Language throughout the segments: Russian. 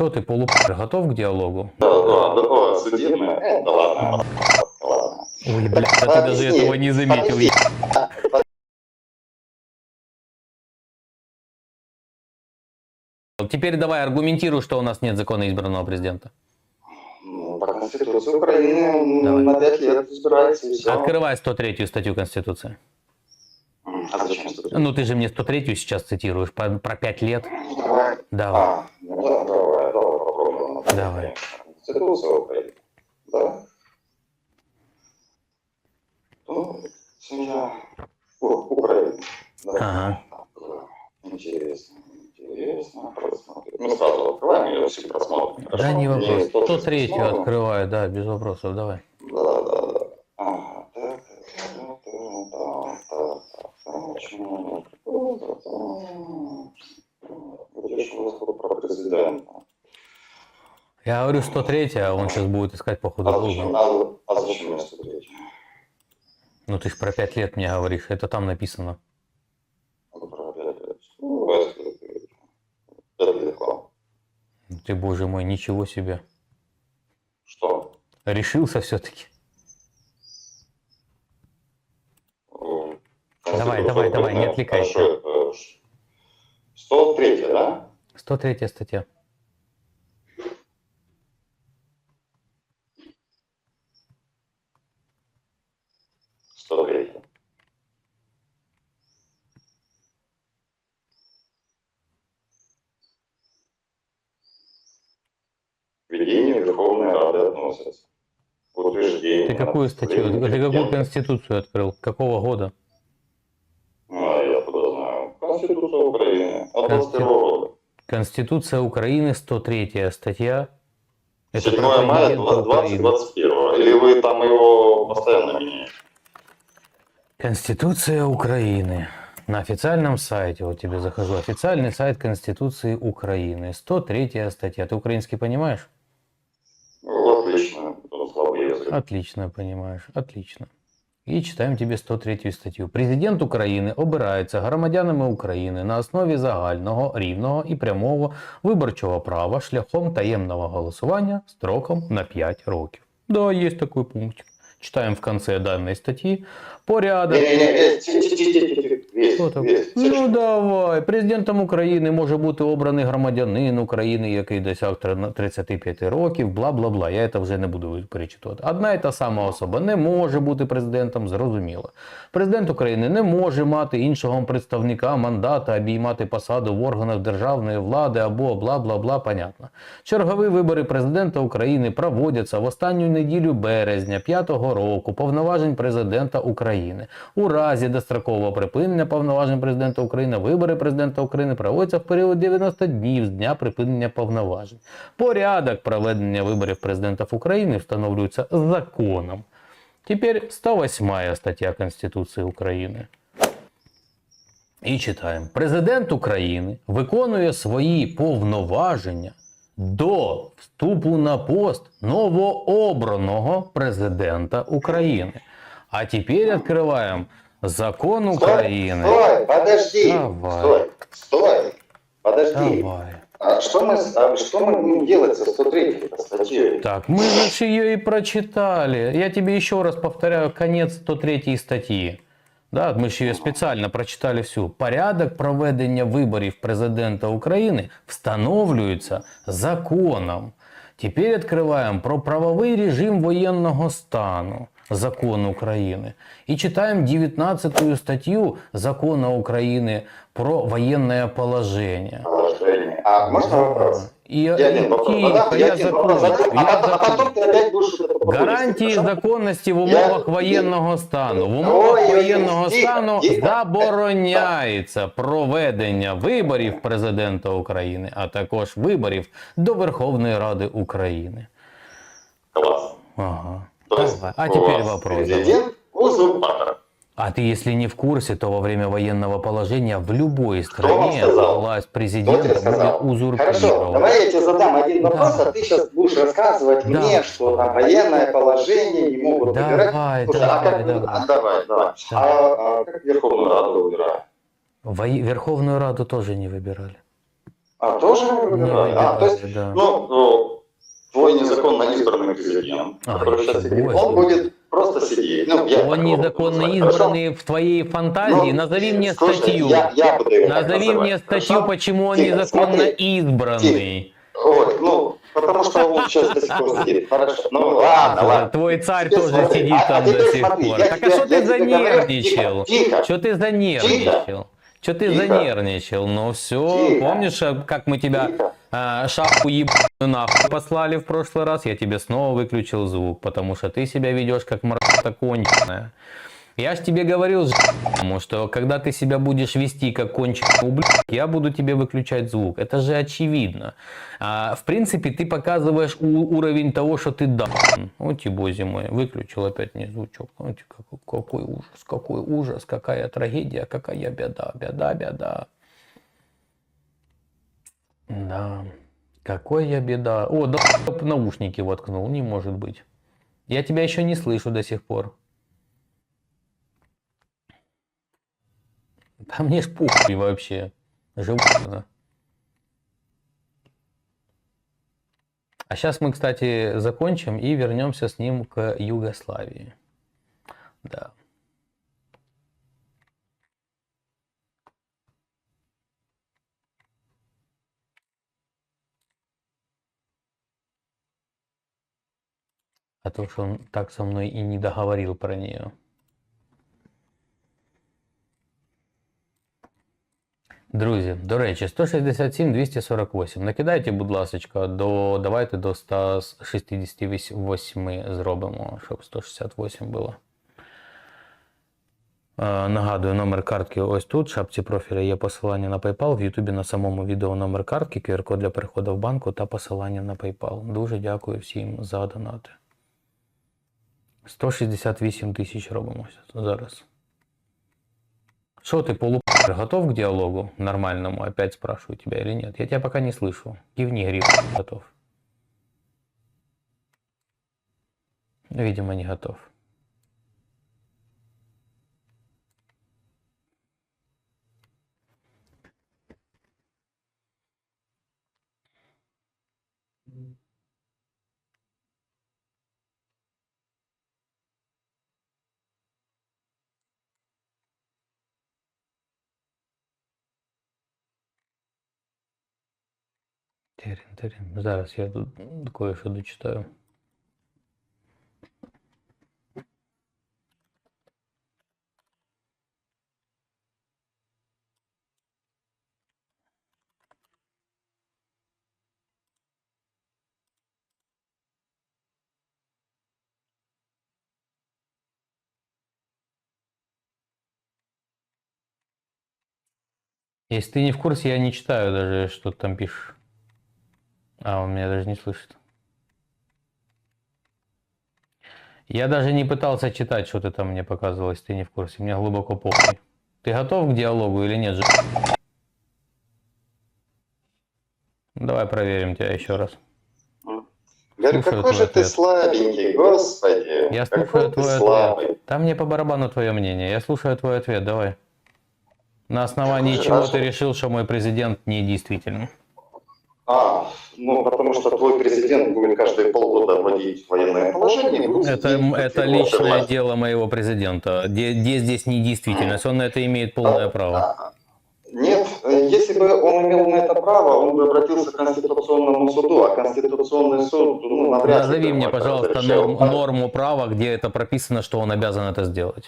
Что ты, полупер, готов к диалогу? Да, да, да, судебное. Э, да ладно. Ой, блядь, да ты даже этого не заметил. Теперь давай аргументируй, что у нас нет закона избранного президента. Ну, По Конституции Украины Давай. на 5 лет избирается и все. Открывай 103 статью Конституции. А зачем? Ну ты же мне 103 сейчас цитируешь по- про 5 лет. Давай. Давай. А, ну да, попробуем. Давай. Конституция Украины. Да? Ну, семья О, Украины. Да. Ага. Интересно, интересно. Просмотрим. Мы сразу открываем и все просмотрим. Да не вопрос. И тоже 103 посмотрим. открывай, да, без вопросов, давай. Да, да, да. Ага, так, так, так, так, так, так, почему? Будешь у вас про президента. Я говорю 103, а он сейчас будет искать по ходу А зачем, а, а зачем мне смотреть? Ну ты про 5 лет мне говоришь, это там написано. Лет. Ну. Ты, боже мой, ничего себе. Что? Решился все-таки. М, Давай, давай, давай, не отвлекайся. Хорошо, это ш- 103, да? 103 статья. Сто третий. Введение Верховной Рады относится. Утверждение. Ты какую статью, ты какую конституцию открыл? Какого года? А, я туда знаю. Конституция Украины. От Конститу- 22 года. Конституция Украины, 103 статья. Это 7 про мая президента Украины. 2021. Или вы там его постоянно меняете? Конституция Украины. На официальном сайте, вот тебе захожу, официальный сайт Конституции Украины. 103 статья. Ты украинский понимаешь? Ну, отлично. Ну, слабый язык. Отлично понимаешь, отлично. І читаємо тобі 103 статтю. Президент України обирається громадянами України на основі загального, рівного і прямого виборчого права шляхом таємного голосування строком на 5 років. Да, є такий пункт. Читаємо в кінці даної статті. Порядок. Не-не-не, Весь, весь. Ну давай. Президентом України може бути обраний громадянин України, який досяг 35 років, бла бла бла. Я це вже не буду перечитувати. Одна і та сама особа не може бути президентом, зрозуміло. Президент України не може мати іншого представника мандата, обіймати посаду в органах державної влади або бла бла бла. Понятно. Чергові вибори президента України проводяться в останню неділю березня 5-го року повноважень президента України. У разі дострокового припинення повноважень президента України вибори президента України проводяться в період 90 днів з дня припинення повноважень. Порядок проведення виборів президента України встановлюється законом. Теперь 108 стаття Конституції України. І читаємо. Президент України виконує свої повноваження до вступу на пост новообраного президента України. А теперь открываем закон України. Стой, подожди. Давай. Стой, стой. Подожди. Давай. А что мы, с- а что мы будем делать со 103 статьей? Так, мы же ее и прочитали. Я тебе еще раз повторяю конец 103 статьи. Да, ми ж її спеціально прочитали всю. Порядок проведення виборів президента України встановлюється законом. Теперь открываем про правовий режим воєнного стану. закон України. І читаємо 19 статтю закону України про воєнне положення. А можно Гарантії законності в умовах я... воєнного стану. В умовах Ой, воєнного я... стану забороняється проведення виборів президента України, а також виборів до Верховної Ради України. Клас. Ага. То есть Давай. А теперь вопрос. Президент узурпатор. А ты, если не в курсе, то во время военного положения в любой стране власть президента будет узурпирована. Хорошо, давай я тебе задам один вопрос, Да. а ты сейчас будешь рассказывать Да. мне, что там военное положение не могут Давай, выбирать. Слушай, а давай, как, давай. а, давай, давай. А, а как Верховную Раду выбирают? Во- Верховную Раду тоже не выбирали. А, тоже Ну, выбирали? А, то есть, да. ну, ну, твой незаконно избранный президент, А, который сейчас сидит, твой. он будет просто сидеть. Ну, я Он незаконно. Хорошо? избранный в твоей фантазии. Ну, Назови мне слушай, статью. Я, я буду Назови мне статью, хорошо? почему он Тихо, незаконно смотри. избранный. Ой, ну, потому что он сейчас до сих пор сидит. Хорошо, ну ладно, ладно. Твой царь Теперь тоже смотри, сидит а- а там до теперь сих смотри, пор. я Так а тебе- что ты занервничал? Тихо, тихо. Что ты занервничал? Что ты Тихо. занервничал? Ну все, Тихо. помнишь, а, как мы тебя Тихо. а, шапку ебаную нахуй послали в прошлый раз? Я тебе снова выключил звук, потому что ты себя ведешь как мразота конченая. Я ж тебе говорил, потому что когда ты себя будешь вести как конченый ублюдок, я буду тебе выключать звук. Это же очевидно. А, в принципе, ты показываешь уровень того, что ты да. Вот боже мой, выключил опять мне звучок. Знаете, какой, какой ужас, какой ужас, какая трагедия, какая беда, беда, беда. Да, какая беда. О, да наушники воткнул, не может быть. Я тебя еще не слышу до сих пор. Да мне ж похуй вообще. Животно. А сейчас мы, кстати, закончим и вернемся с ним к Югославии. Да. А то, что он так со мной и не договорил про нее. Друзі, до речі, 167 248. Накидайте, будь ласочка, до давайте до 168 зробимо, щоб 168 було. Е, Нагадую, номер картки ось тут. В шапці профіля є посилання на PayPal. В Ютубі на самому відео номер картки, QR-код для переходу в банку та посилання на PayPal. Дуже дякую всім за донати. 168 тисяч робимо зараз. Что ты, полупер, готов к диалогу нормальному? Опять спрашиваю тебя или нет? Я тебя пока не слышу. Кивни, гриб, готов. Видимо, не готов. Терен, терен. Зараз я тут кое-що дочитаю. Если ты не в курсе, я не читаю даже, что ты там пишешь. А, он меня даже не слышит. Я даже не пытался читать, что ты там мне показывал, если ты не в курсе. Мне глубоко похуй. Ты готов к диалогу или нет же? Давай проверим тебя еще раз. Говорю, Слушаю какой же ты ответ. слабенький, господи. Я какой слушаю ты твой слабый. ответ. Там мне по барабану твое мнение. Я слушаю твой ответ, давай. На основании Хорошо. чего ты решил, что мой президент недействителен? А, ну потому что твой президент будет каждые полгода вводить военное положение. Это, это личное власти. дело моего президента. Где, где здесь недействительность? Он на это имеет полное право. А, Нет, если бы он имел на это право, он бы обратился к Конституционному суду, а Конституционный суд, ну, навряд ли... Назови мне, пожалуйста, разрешил. норм- норму права, где это прописано, что он обязан это сделать.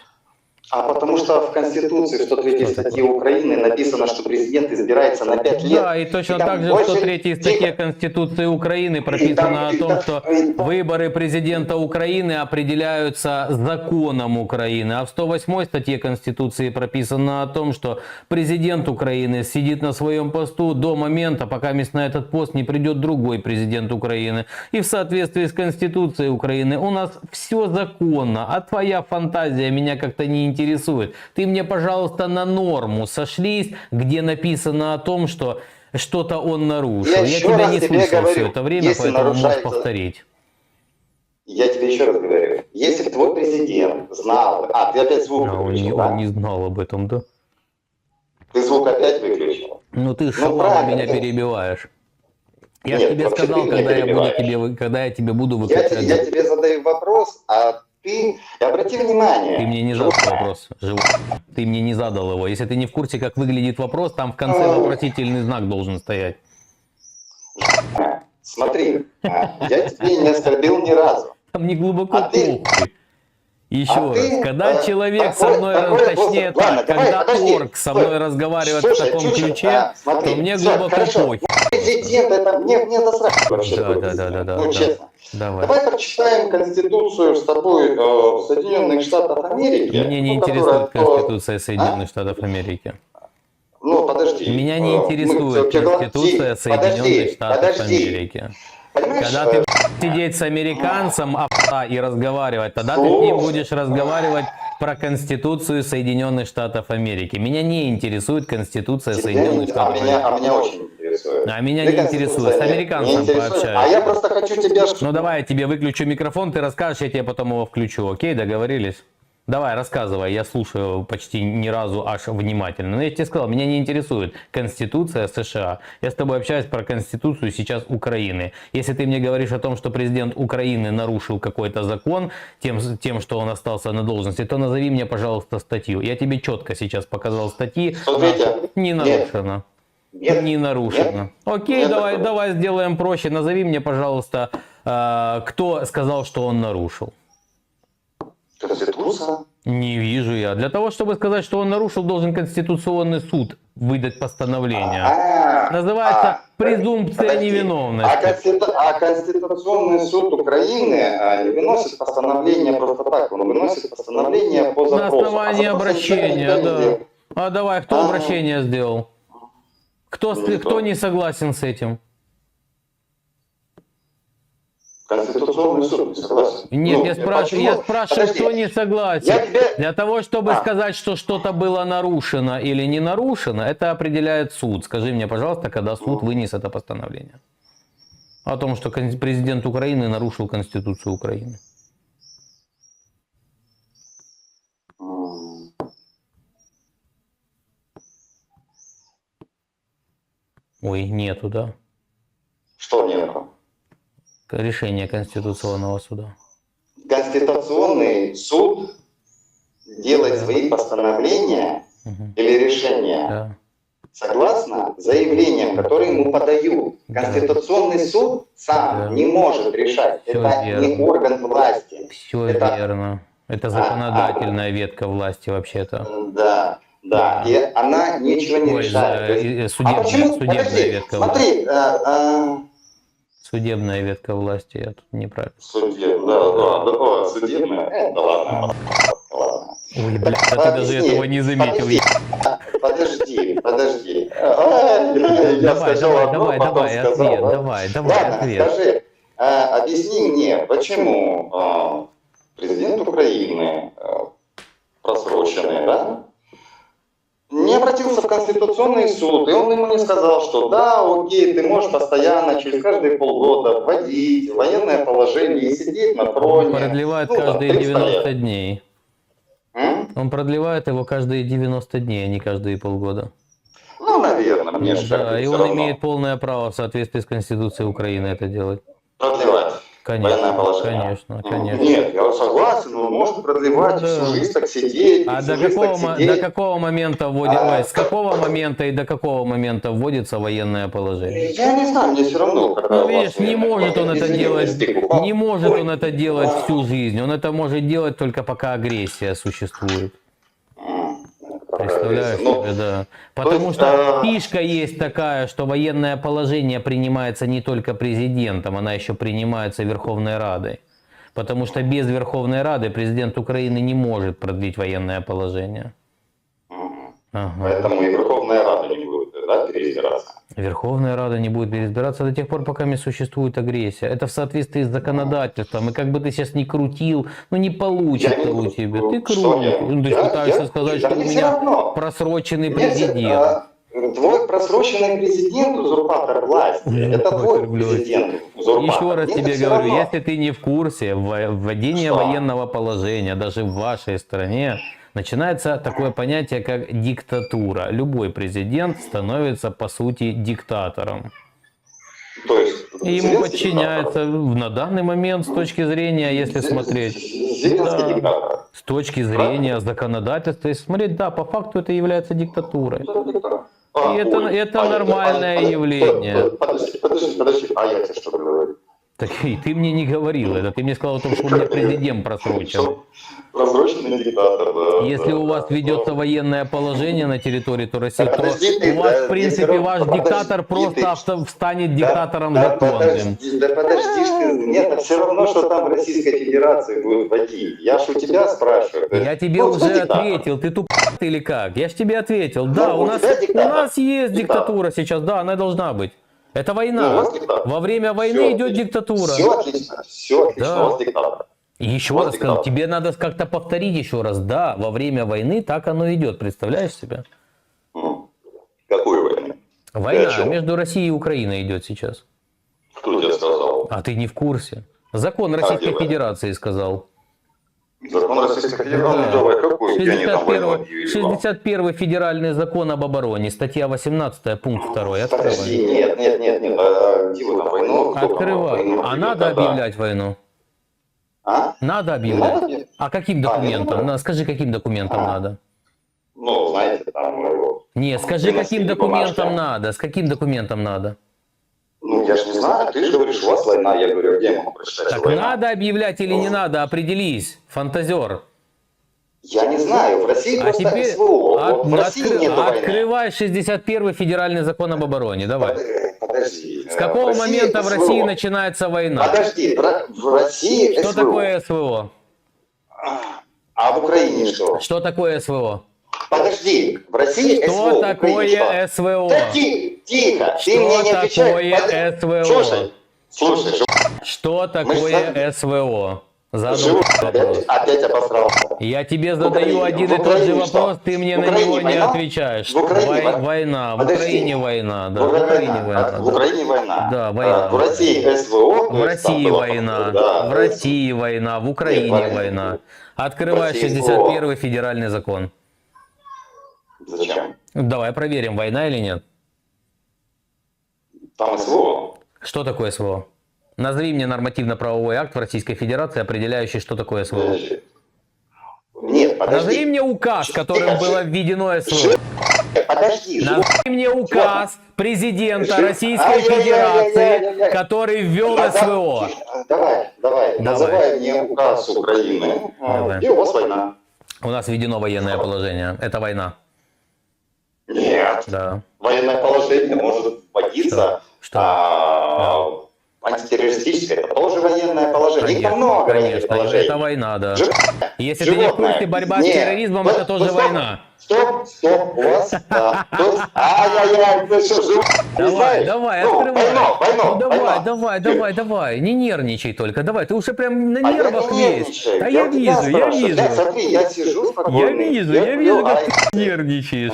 А потому что в Конституции 103 Что статье Украины написано, что президент избирается на 5 лет. Да, и точно И так же в больше- 103 статье. Конституции Украины И прописано там- о и том, там- что и там- выборы президента Украины определяются законом Украины. А в 108 статье Конституции прописано о том, что президент Украины сидит на своем посту до момента, пока мест на этот пост не придет другой президент Украины. И в соответствии с Конституцией Украины у нас все законно, а твоя фантазия меня как-то не интересует. Ты мне, пожалуйста, на норму сошлись, где написано о том, что что-то он нарушил. Я Я, тебя не тебе слышал говорю, все это время, если поэтому можешь нарушается- повторить. Я тебе еще раз говорю, если бы твой президент знал... А, ты опять звук А, он, не, выключил, да? он не знал об этом, да? Ты звук опять выключил? Ну ты Ну, шалава правильно. меня перебиваешь. Я Нет, тебе сказал, когда я, буду тебе, когда я тебе буду Я, выключать. те- я тебе задаю вопрос, а ты... Обрати внимание. Ты мне не задал вопрос, живой. Ты мне не задал его. Если ты не в курсе, как выглядит вопрос, там в конце вопросительный знак должен стоять. Смотри, а, я тебе не оскорбил ни разу. Там не глубоко А ты-. Еще а раз, ты, когда э, человек со такой- мной, такой точнее. Ладно, так, давай, когда подожди, орк со мной разговаривает Слушай, в таком слушай, ключе, а, смотри, то мне всё, глубоко хорошо. Президент, это мне, мне до срать вообще. Да, да, да, да, да, Ну, да. честно. Давай. Давай прочитаем Конституцию с тобой э, Соединенных Штатов Америки. Мне не ну, интересует то- Конституция Соединенных Штатов Америки. Ну, подожди. Меня не э, мы интересует всё- Конституция подожди, подожди, Соединенных Штатов подожди. Америки. Понимаешь, Когда ты сидеть с американцем а, и разговаривать, тогда ты с ним Слушай. будешь разговаривать про Конституцию Соединенных Штатов Америки. Меня не интересует Конституция тебя Соединенных не- а Штатов меня, Америки. а меня очень интересует. А меня Ты не интересует. С американцем интересует. пообщаюсь. А я просто хочу тебя... Ну давай я тебе выключу микрофон, ты расскажешь, я тебе потом его включу. Окей, договорились? Давай, рассказывай, я слушаю почти ни разу аж внимательно. Но я тебе сказал, меня не интересует Конституция США. Я с тобой общаюсь про Конституцию сейчас Украины. Если ты мне говоришь о том, что президент Украины нарушил какой-то закон тем, тем, что он остался на должности, то назови мне, пожалуйста, статью. Я тебе четко сейчас показал статьи. Смотрите, Не нет. нарушено. Нет, Не нарушено. Окей, Нет давай, такого. давай сделаем проще. Назови мне, пожалуйста, э, кто сказал, что он нарушил. Конституция. Не вижу я. Для того, чтобы сказать, что он нарушил, должен Конституционный суд выдать постановление. А, Называется а, презумпция подожди. невиновности. А, Конститу- а Конституционный суд Украины а, не выносит постановление просто так, он выносит постановление по На запросу. основании А запрос обращения, да. А давай, кто А. обращение сделал? Кто, с- Никто. кто не согласен с этим? Конституционный суд не согласен. Нет, Ну, я спрашиваю, я спрашиваю, Подожди, кто не согласен. Я тебе... Для того, чтобы А. сказать, что что-то было нарушено или не нарушено, это определяет суд. Скажи мне, пожалуйста, когда суд Ну. вынес это постановление. О том, что президент Украины нарушил Конституцию Украины. Ой, нету, да? Что нету? Решение Конституционного суда. Конституционный суд делает свои постановления Мгм. или решения Да. согласно заявлениям, которые ему подают. Да. Конституционный суд сам Да. не может решать. Всё Это верно. не орган власти. Все Это- верно. Это А, законодательная ветка власти вообще-то. Да, да. И она ничего не Ой, решает. есть- и а судебная, почему? судебная Подожди, ветка смотри, а, а, Судебная ветка власти, я тут неправильно. судеб- да, да, да, да, судебная. Э, да ладно, ладно. Ой, блядь, да ты даже этого не заметил. Подожди, подожди. А, Я Давай, сказал давай, одно, давай, потом давай, сказал, ответ, да? давай, давай, ответ. скажи, а, объясни мне, почему а, президент Украины, а, просроченный, да, не обратился в Конституционный суд, и он ему не сказал, что да, окей, ты можешь постоянно, через каждые полгода вводить военное положение и сидеть на Он троне. продлевает Ну, да, каждые 300 лет. 90 дней. М? Он продлевает его каждые 90 дней, а не каждые полгода. Ну, наверное, мне же Да, и он равно. имеет полное право в соответствии с Конституцией Украины это делать. продлевать. Военное Конечно, положение. конечно, М, конечно. Нет, я согласен, он может продлевать Ну, всю жизнь так сидеть, А до какого, так сидеть. до какого момента вводит, А. ой, с какого момента и до какого момента вводится военное положение? Я не знаю, мне все равно. какая Ну, видишь, не может он это делать, не может он это делать всю жизнь. Он это может делать только пока агрессия существует. Представляешь Ну, себе, да. Потому есть, что а- фишка есть такая, что военное положение принимается не только президентом, она еще принимается Верховной Радой. Потому что без Верховной Рады президент Украины не может продлить военное положение. м, Ага. Поэтому и Верховная Рада не да, переизбираться. Верховная Рада не будет переизбираться до тех пор, пока не существует агрессия. Это в соответствии с законодательством. И как бы ты сейчас ни крутил, ну не получится Я не у тебя. Ты крутишь. я? Ну, ты Я- пытаешься я- сказать, да что у меня равно. просроченный всё- президент. а, Твой просроченный президент узурпатор власти. Это твой президент узурпатор. Еще раз Мне тебе говорю, равно. если ты не в курсе, вводение Что? военного положения даже в вашей стране начинается такое понятие, как диктатура. Любой президент становится, по сути, диктатором. То есть... И ему подчиняется на данный момент, с точки зрения, если диктатор. смотреть, Зеленский Да. диктатор. с точки зрения законодательства, если смотреть, да, по факту это является диктатурой. А, И это- ой, это а я- нормальное а я- явление. Подожди, подожди, подожди, а я тебе что говорю? Так и ты мне не говорил это, ты мне сказал о том, что у меня президент просрочен. Прозрачный диктатор, да. Если да, у вас да. ведется военное положение на территории то России, то Подожди ты, у вас, да, в принципе, ваш подожди диктатор ты. просто авто- станет диктатором да, законным. подожди, да подожди ты, нет, все равно, что там в Российской Федерации будет вводить. Я ж у тебя спрашиваю. Я тебе вот кто уже ответил, ты тупой или как? Я ж тебе ответил. Да, Ну, у у нас, у нас есть диктатура сейчас, да, она должна быть. Это Ну, война. диктатор. Во время войны Всё идет отлично. диктатура. Все отлично, все отлично, Да. у вас диктатор. Еще Вот раз сказал, тебе надо как-то повторить еще раз. Да, во время войны так оно идет. Представляешь себе? Какую войну? Война между Россией и Украиной идет сейчас. Кто тебе сказал? А ты не в курсе. Закон А, Российской война? Федерации сказал. Закон Российской Федерации, Да. давай, войну 61, объявили вам. 61 федеральный закон об обороне, статья 18, пункт 2. Подожди, Открывай. нет, нет, нет, нет, а где вы там войну? Открывай. войну А надо объявлять войну? А? Надо объявлять. надо? А каким А, документом? надо. На, Скажи, каким документом А. надо? Ну, знаете, там, э, Не, скажи, каким документом бумажки. надо? С каким документом надо? ну, я же не знаю, ты же говоришь, у вас война, я говорю, где я могу прочитать, Так война? надо объявлять или не надо? Определись, фантазер. Я не знаю, в России А просто теперь СВО, вот от- в России откры- нет войны. открывай 61 федеральный закон об обороне. Давай. Подожди. С какого в России момента в СВО. России начинается война? Подожди, в- России Что СВО. такое СВО? А в Украине что? Что такое СВО? Подожди, в России СВО. Что Украине такое что? СВО? Да ти- тихо, ты Что мне не отвечай. такое СВО? Слушай, слушай, Что такое вами- СВО? Задал вопрос. опять, опять обосрался. Я тебе В задаю Украине- один в и тот же Украине что? вопрос, ты мне В на него не война? отвечаешь. В Украине Вой- война? Война. В Подожди. Украине война, да. В В Украине война. В да. Украине война. Да, война. А, В России СВО. В России война, да, в России война, в Украине война. война. Открывай В России 61 федеральный закон. Зачем? Давай проверим, война или нет. Там СВО. Что такое СВО? Назови мне нормативно-правовой акт в Российской Федерации, определяющий, что такое СВО. Подожди. Нет, Назови мне указ, которым было введено СВО. Подожди. Назови мне указ президента Российской. Федерации, который ввел Да, да, СВО. Давай, давай, Давай. называй мне указ Украины. Давай. Где у вас война? У нас введено военное положение. Это война. Нет. Да. Военное положение может вводиться. Что? а, Антитеррористическое, это тоже военное положение. Их там много военных конечно. положений. Это война, да. Жи- Если ты не в животное. курсе, борьба с Нет. терроризмом Вот- это тоже стоп. война. Стоп, стоп, у вас. Тут- Ай-яй-яй, ты что, не Давай, знаешь? давай, Ну, открывай. Война, война, ну давай, давай, давай, давай. Не нервничай только. Давай, ты уже прям на А нервах весь. нервничаю, Да я вижу, я вижу. Да, смотри, я сижу Я вижу, я вижу, как ты нервничаешь.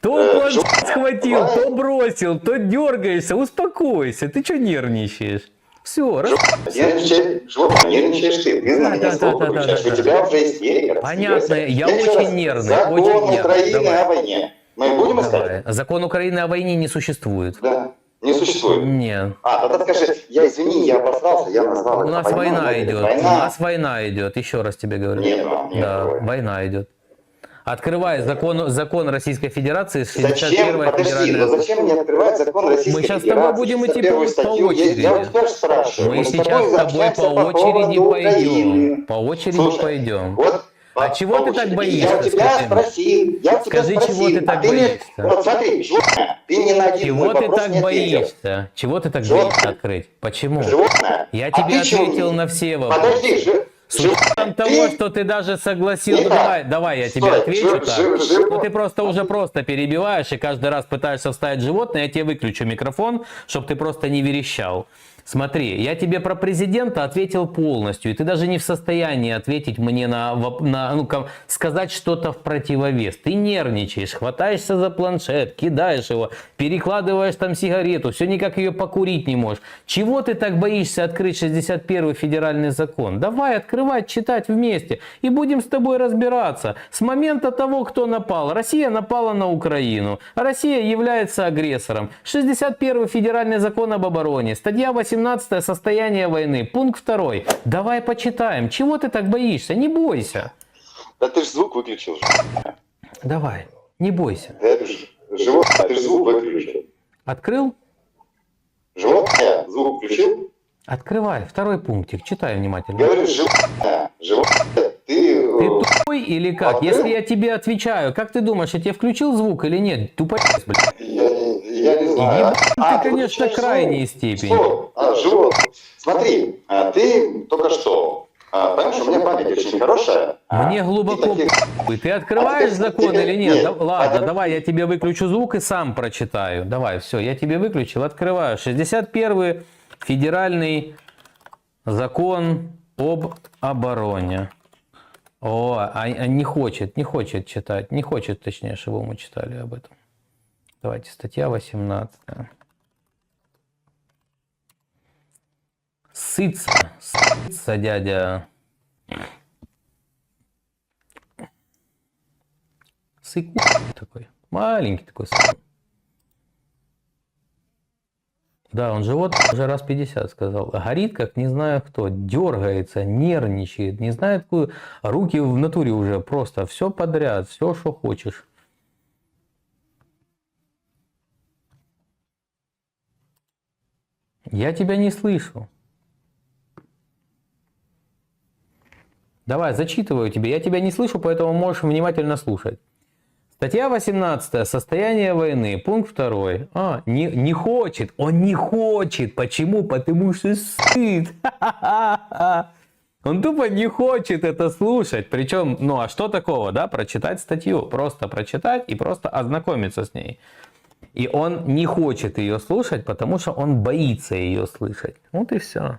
То Э, планшет животное. схватил, то бросил, то дергаешься. Успокойся. Ты что нервничаешь? Все, раз... Нервничаешь, животное, нервничаешь ты. Ты на Да, да, да, да, выключаешь. да, У да. тебя уже истерика. Понятно, я еще очень раз, нервный, Закон очень нервный. Украины Давай. о войне. Мы будем искать? Давай. Закон Украины о войне не существует. Да. Не существует. Нет. А, тогда скажи, я извини, я обосрался, я назвал У нас война, война идет. У Война. нас война идет. Еще раз тебе говорю. Нет, ну, нет, Да, война идет. Открывай закон, закон Российской Федерации, Зачем, 61 подожди, но федеральная. зачем мне открывать закон Российской Мы щас с Федерации? тобой будем идти 61 по- по статью? Я- очереди. Я, вот тебя спрашиваю. Мы с сейчас с тобой общаемся по очереди пойдем. Украины. По очереди Слушай, пойдем. Вот, А по- чего по ты так очереди. боишься, Я у тебя скажи спросил, я у тебя Скажи, спросил, чего ты а так ты мне- боишься? Вот смотри, животное, ты ни на один Чего ты так не боишься? Чего ты так Животное. боишься открыть? Почему? Животное. Я А тебе ты чего ответил не- на все вопросы. Подожди, С учетом того, что ты даже согласился, давай, давай я тебе отвечу так, живот- ты просто уже просто перебиваешь и каждый раз пытаешься вставить животное, я тебе выключу микрофон, чтобы ты просто не верещал. Смотри, я тебе про президента ответил полностью, и ты даже не в состоянии ответить мне на, на ну, ка- сказать что-то в противовес. Ты нервничаешь, хватаешься за планшет, кидаешь его, перекладываешь там сигарету, все никак ее покурить не можешь. Чего ты так боишься открыть 61 федеральный закон? Давай открывать, читать вместе, и будем с тобой разбираться. С момента того, кто напал. Россия напала на Украину. Россия является агрессором. 61 федеральный закон об обороне. Статья 18 состояние войны. Пункт 2. Давай почитаем. Чего ты так боишься? Не бойся. Да ты же звук выключил. Давай, не бойся. Да это ж животное, ты же звук выключил. Открыл? Животное, звук включил? Открывай. Второй пунктик. Читай внимательно. Говорю, животное, животное, ты... Ты э, тупой или как? Открыл? Если я тебе отвечаю, как ты думаешь, я тебе включил звук или нет? Тупость, блядь. Я, я не знаю. Ебан А, ты, конечно, выключаешь крайней степени. Что? А, животное. Смотри, а, ты только что... а, Понимаешь, у меня память очень хорошая. а, Мне глубоко и таких-. Ты открываешь А ты- закон тебе- или нет? нет. Да- ладно, А- давай, я тебе выключу звук и сам прочитаю. Давай, все, я тебе выключил, открываю. 61 федеральный закон об обороне. О, а, а не хочет, не хочет читать, не хочет, точнее, чтобы мы читали об этом. Давайте, статья 18. Сыться, сыться, дядя. Сыку такой. Маленький такой. сы- Да, он живот уже раз 50 сказал. Горит, как не знаю кто. Дергается, нервничает. Не знает, какую... Руки в натуре уже просто. Все подряд, все, что хочешь. Я тебя не слышу. Давай, зачитываю тебе. Я тебя не слышу, поэтому можешь внимательно слушать. Статья 18. Состояние войны. Пункт 2. А, не, не хочет. Он не хочет. Почему? Потому что сыт. Он тупо не хочет это слушать. Причем, ну а что такого, да? Прочитать статью. Просто прочитать и просто ознакомиться с ней. И он не хочет ее слушать, потому что он боится ее слышать. Вот и все.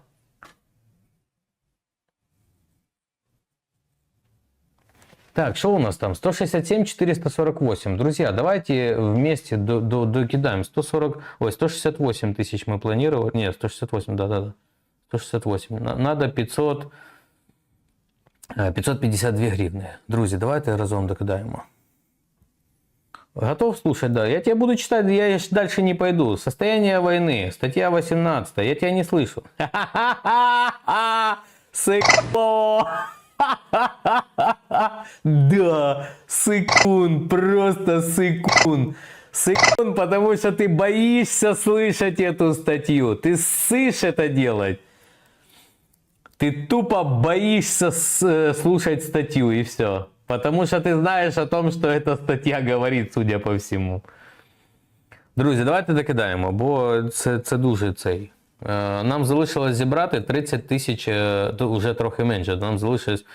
Так, что у нас там? 167, 448. Друзья, давайте вместе до, до, докидаем. 140, ой, 168 тысяч мы планировали. Нет, 168, да-да-да. 168. На- Надо 500, е, 552 гривны. Друзі, давайте разом докидаємо. Готов слушать, да. Я тебя буду читать, я дальше не пойду. Состояние войны, статья 18. Я тебя не слышу. Сыкло! Да, сыкун, просто сыкун. Сыкун, потому что ты боишься слышать эту статью. Ты ссышь это делать. Ты тупо боишься э, слушать статью и все. Потому что ты знаешь о том, что эта стаття говорить, судя по всему. Друзі, давайте докидаємо, бо це, це дуже цей. Е, Нам залишилось зібрати 30 тисяч, е, вже трохи менше. Нам залишилось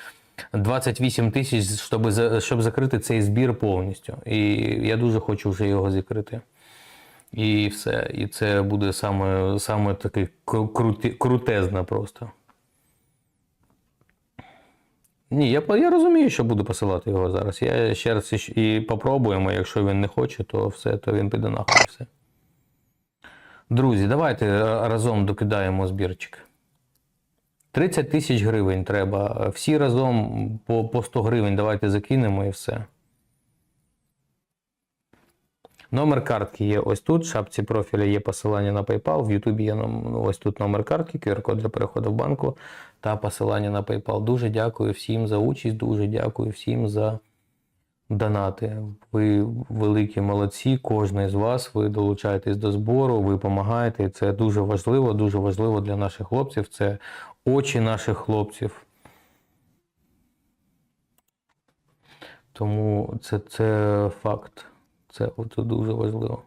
28 тисяч, щоб, щоб закрити цей збір повністю. І я дуже хочу вже його закрити. І все. І це буде саме, саме такий кру- просто. Ні, я, я розумію, що буду посилати його зараз. Я ще раз іщ- і попробуємо. Якщо він не хоче, то все, то він піде нахуй. Все. Друзі, давайте е, разом докидаємо збірчик. 30 тисяч гривень треба. Всі разом по, по 100 гривень давайте закинемо і все. Номер картки є ось тут. В шапці профіля є посилання на PayPal. В Ютубі є ну, ось тут номер картки, QR-код для переходу в банку та посилання на PayPal. Дуже дякую всім за участь, дуже дякую всім за донати. Ви великі молодці, кожен з вас. Ви долучаєтесь до збору, ви допомагаєте. Це дуже важливо, дуже важливо для наших хлопців. Це очі наших хлопців. Тому це, це факт. Це, це дуже важливо.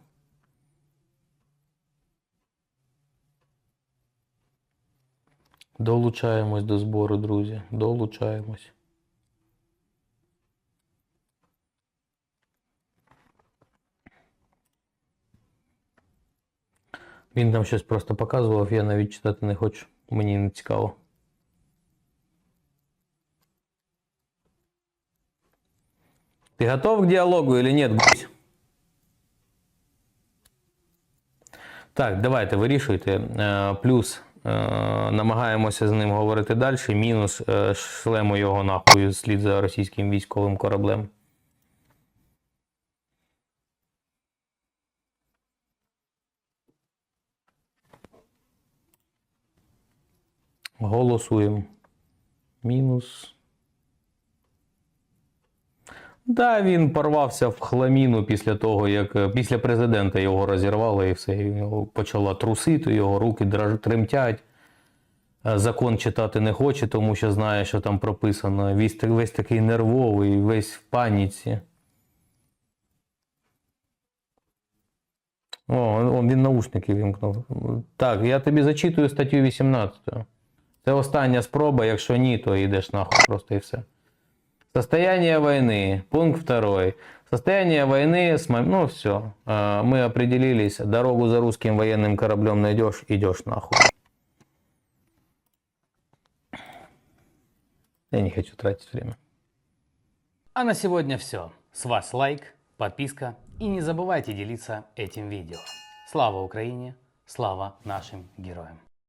Долучаємось до збору, друзі. Долучаємось. Він там щось просто показував, я навіть читати не хочу. Мені не цікаво. Ты готов к диалогу или нет, гусь? Так, давайте вирішуйте. Е, Плюс е, намагаємося з ним говорити далі. Мінус е, шлемо його нахуй слід за російським військовим кораблем. Голосуємо. Мінус. Да, він порвався в хламіну після того, як е, після президента його розірвало і все. і почала трусити, його руки драж- тремтять. Е, Закон читати не хоче, тому що знає, що там прописано. Весь, весь такий нервовий, весь в паніці. О, он, він наушники вімкнув. Так, я тобі зачитую статтю 18. Це остання спроба, якщо ні, то йдеш нахуй просто і все. Состояние войны. Пункт второй. Состояние войны Ну, все. Мы определились. Дорогу за русским военным кораблем найдешь, идешь нахуй. Я не хочу тратить время. А на сегодня все. С вас лайк, подписка и не забывайте делиться этим видео. Слава Украине, слава нашим героям!